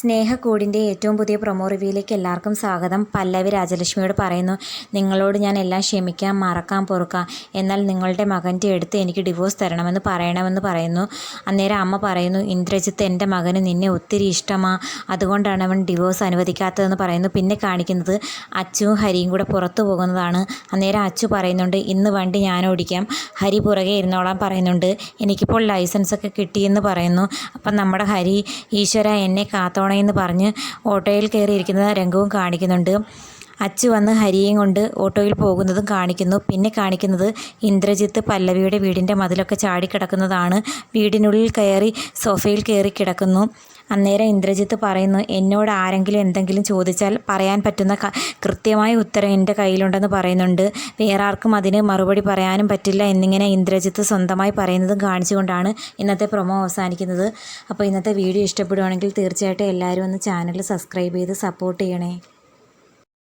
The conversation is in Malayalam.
സ്നേഹക്കൂടിന്റെ ഏറ്റവും പുതിയ പ്രൊമോ റിവ്യൂയിലേക്ക് എല്ലാവർക്കും സ്വാഗതം. പല്ലവി രാജലക്ഷ്മിയോട് പറയുന്നു നിങ്ങളോട് ഞാൻ എല്ലാം ക്ഷമിക്കാം മറക്കാം പൊറുക്കാം. എന്നാൽ നിങ്ങളുടെ മകന്റെ അടുത്ത് എനിക്ക് ഡിവോഴ്സ് തരണമെന്ന് പറയണമെന്ന് പറയുന്നു. അന്നേരം അമ്മ പറയുന്നു ഇന്ദ്രജിത്ത് എന്റെ മകന് നിന്നെ ഒത്തിരി ഇഷ്ടമാ. അതുകൊണ്ടാണ് അവൻ ഡിവോഴ്സ് അനുവദിക്കാത്തതെന്ന് പറയുന്നു. പിന്നെ കാണിക്കുന്നത് അച്ചുവും ഹരിയും കൂടെ പുറത്തു പോകുന്നതാണ്. അന്നേരം അച്ചു പറയുന്നുണ്ട് ഇന്ന് വണ്ടി ഞാൻ ഓടിക്കാം. ഹരി പുറകെ ഇരുന്നോളാം പറയുന്നുണ്ട്. എനിക്കിപ്പോൾ ലൈസൻസൊക്കെ കിട്ടിയെന്ന് പറയുന്നു. അപ്പം നമ്മുടെ ഹരി ഈശ്വര എന്നെ കാത്തോണേന്ന് പറഞ്ഞ് ഓട്ടോയിൽ കയറിയിരിക്കുന്ന രംഗവും കാണിക്കുന്നുണ്ട്. അച്ചു വന്ന് ഹരിയും കൊണ്ട് ഓട്ടോയിൽ പോകുന്നതും കാണിക്കുന്നു. പിന്നെ കാണിക്കുന്നത് ഇന്ദ്രജിത്ത് പല്ലവിയുടെ വീടിന്റെ മതിലൊക്കെ ചാടിക്കിടക്കുന്നതാണ്. വീടിനുള്ളിൽ കയറി സോഫയിൽ കയറി കിടക്കുന്നു. അന്നേരം ഇന്ദ്രജിത്ത് പറയുന്നു എന്നോട് ആരെങ്കിലും എന്തെങ്കിലും ചോദിച്ചാൽ പറയാൻ പറ്റുന്ന കൃത്യമായ ഉത്തരം എന്റെ കയ്യിലുണ്ടെന്ന് പറയുന്നുണ്ട്. വേറെ ആർക്കും അതിന് മറുപടി പറയാനും പറ്റില്ല എന്നിങ്ങനെ ഇന്ദ്രജിത്ത് സ്വന്തമായി പറയുന്നതും കാണിച്ചുകൊണ്ടാണ് ഇന്നത്തെ പ്രൊമോ അവസാനിക്കുന്നത്. അപ്പോൾ ഇന്നത്തെ വീഡിയോ ഇഷ്ടപ്പെടുവാണെങ്കിൽ തീർച്ചയായിട്ടും എല്ലാവരും ഒന്ന് ചാനൽ സബ്സ്ക്രൈബ് ചെയ്ത് സപ്പോർട്ട് ചെയ്യണേ.